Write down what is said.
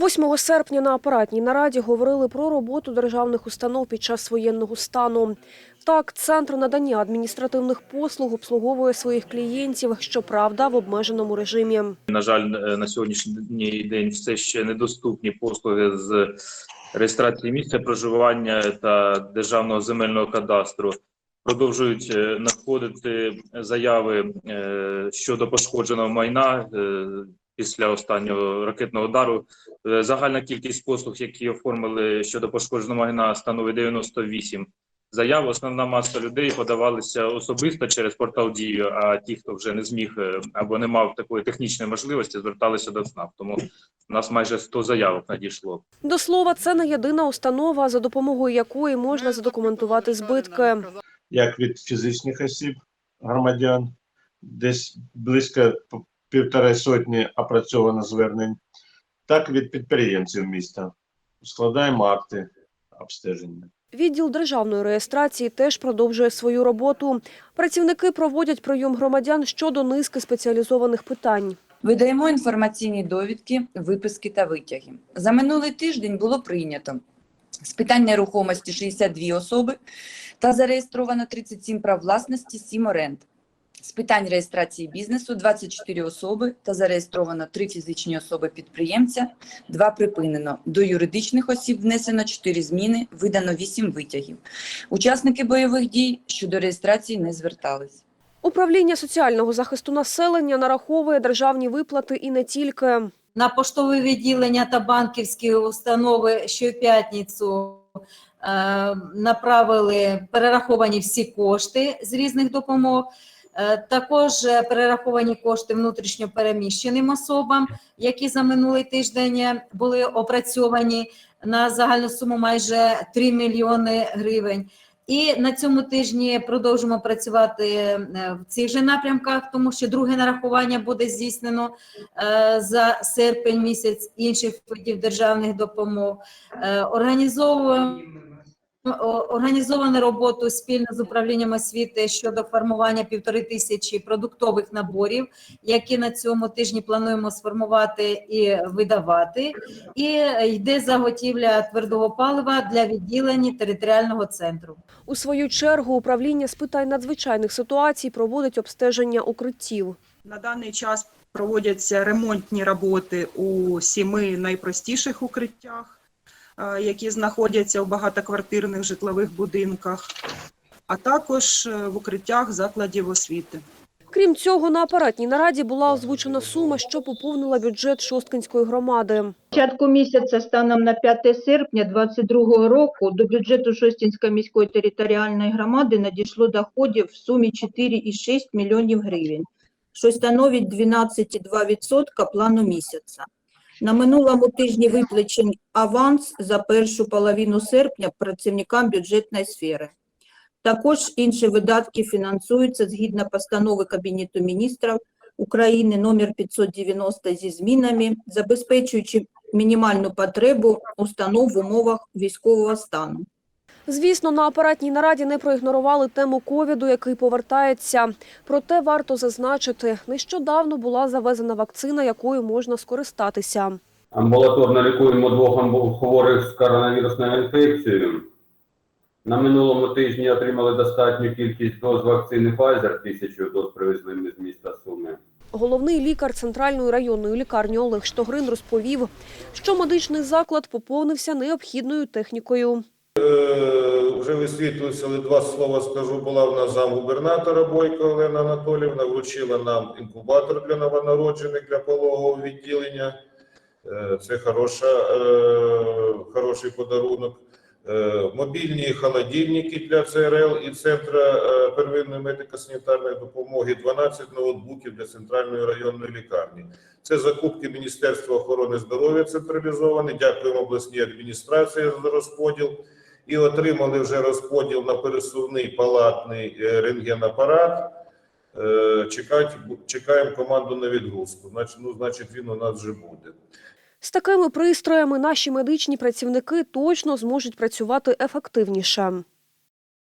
8 серпня на апаратній нараді говорили про роботу державних установ під час воєнного стану. Так, центр надання адміністративних послуг обслуговує своїх клієнтів, щоправда, в обмеженому режимі. На жаль, е, на сьогоднішній день все ще недоступні послуги з реєстрації місця проживання та державного земельного кадастру. Продовжують е, надходити заяви е, щодо пошкодженого майна після останнього ракетного удару. Е, Загальна кількість послуг, які оформили щодо пошкодженого майна, становить 98 заяв. Основна маса людей подавалися особисто через портал Дію. А ті, хто вже не зміг е, або не мав такої технічної можливості, зверталися до ЦНАП. Тому у нас майже 100 заявок надійшло. До слова, це не єдина установа, за допомогою якої можна задокументувати збитки. як від фізичних осіб громадян, десь близько півтори сотні опрацьовано звернень, так від підприємців міста. Складаємо акти обстеження. Відділ державної реєстрації теж продовжує свою роботу. Працівники проводять прийом громадян щодо низки спеціалізованих питань. Видаємо інформаційні довідки, виписки та витяги. За минулий тиждень було прийнято з питань нерухомості 62 особи та зареєстровано 37 прав власності, 7 оренд. З питань реєстрації бізнесу 24 особи та зареєстровано 3 фізичні особи-підприємця, 2 припинено. До юридичних осіб внесено 4 зміни, видано 8 витягів. Учасники бойових дій щодо реєстрації не звертались. Управління соціального захисту населення нараховує державні виплати і не тільки. на поштові відділення та банківські установи щоп'ятницю е, направили перераховані всі кошти з різних допомог. Е, Також е, перераховані кошти внутрішньо переміщеним особам, які за минулий тиждень були опрацьовані на загальну суму майже 3 мільйони гривень. І на цьому тижні продовжимо працювати е, в цих же напрямках, тому що друге нарахування буде здійснено е, за серпень місяць інших видів державних допомог. Е, Організовуємо організовано роботу спільно з управлінням освіти щодо формування півтори тисячі продуктових наборів, які на цьому тижні плануємо сформувати і видавати. І йде заготівля твердого палива для відділень територіального центру. У свою чергу управління з питань надзвичайних ситуацій проводить обстеження укриттів. На даний час проводяться ремонтні роботи у сіми найпростіших укриттях, які знаходяться у багатоквартирних житлових будинках, а також е, в укриттях закладів освіти. Крім цього, на апаратній нараді була озвучена сума, що поповнила бюджет Шосткинської громади. початку місяця станом на 5 серпня 2022 року до бюджету Шостінської міської територіальної громади надійшло доходів в сумі 4,6 мільйонів гривень, що становить 12,2% плану місяця. На минулому тижні виплачен аванс за першу половину серпня працівникам бюджетної сфери. Також інші видатки фінансуються згідно постанови Кабінету міністрів України номер 590 зі змінами, забезпечуючи мінімальну потребу установ в умовах військового стану. Звісно, на апаратній нараді не проігнорували тему ковіду, який повертається. Проте варто зазначити, нещодавно була завезена вакцина, якою можна скористатися. Амбулаторно лікуємо двох хворих з коронавірусною інфекцією. На минулому тижні отримали достатню кількість доз вакцини Pfizer, тисячу доз привезли ми з міста Суми. Головний лікар центральної районної лікарні Олег Штогрин розповів, що медичний заклад поповнився необхідною технікою. Вже висвітлюється, але два слова скажу. Була в нас замгубернатора Бойко Олена Анатолівна, вручила нам інкубатор для новонароджених для пологового відділення. Е, Це хороша, е, хороший подарунок. Е, Мобільні холодильники для ЦРЛ і Центру первинної медико-санітарної допомоги, 12 ноутбуків для центральної районної лікарні. Це закупки Міністерства охорони здоров'я централізовані. Дякуємо обласній адміністрації за розподіл. І отримали вже розподіл на пересувний палатний е, рентгенапарат. Чекати, чекаємо команду на відгрузку. Значить, ну, значить, він у нас вже буде. З такими пристроями наші медичні працівники точно зможуть працювати ефективніше.